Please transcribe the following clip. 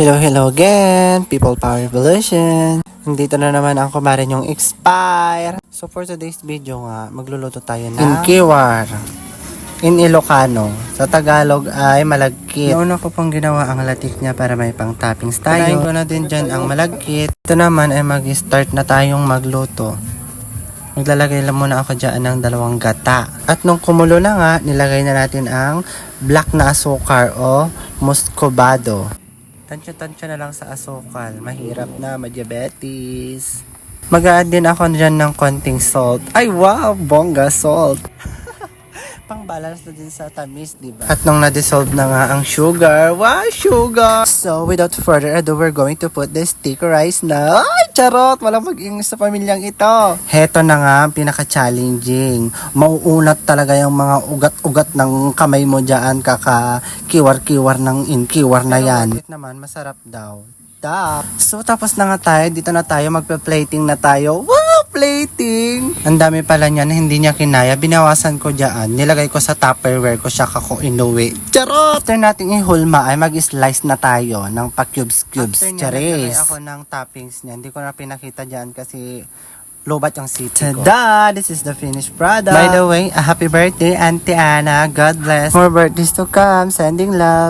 Hello, hello again, People Power Revolution. Nandito na naman ang kumarin yung expire. So for today's video nga, magluluto tayo ng Inkiwar. In Ilocano. Sa Tagalog ay malagkit. Nauna ko pong ginawa ang latik niya para may pang toppings tayo. Patayin ko na din dyan ang malagkit. Ito naman ay mag-start na tayong magluto. Maglalagay lang muna ako dyan ng dalawang gata. At nung kumulo na nga, nilagay na natin ang black na asukar o muscovado. Tansya-tansya na lang sa asukal. Mahirap na, madiabetes. Mag-add din ako dyan ng konting salt. Ay wow, bongga salt. Pang balance na din sa tamis, di ba? At nung na-dissolve na nga ang sugar, wow, sugar! So, without further ado, we're going to put the sticker rice na. Ay, charot! Walang mag-ingis sa pamilyang ito. Heto na nga ang pinaka-challenging. Mauunat talaga yung mga ugat-ugat ng kamay mo dyan, kaka-kiwar-kiwar ng inkiwar na yan. Pero naman, masarap daw. Tap. So, tapos na nga tayo. Dito na tayo. Magpa-plating na tayo. Wow! Plating! Ang dami pala niya na hindi niya kinaya. Binawasan ko dyan. Nilagay ko sa tupperware ko siya kako inuwi. Charot! After nating ihulma ay mag-slice na tayo ng pa-cubes-cubes. Charis. ako ng toppings niya. Hindi ko na pinakita dyan kasi lobat yung city ko. Tada! This is the finished product. By the way, a happy birthday, Auntie Anna. God bless. More birthdays to come. Sending love.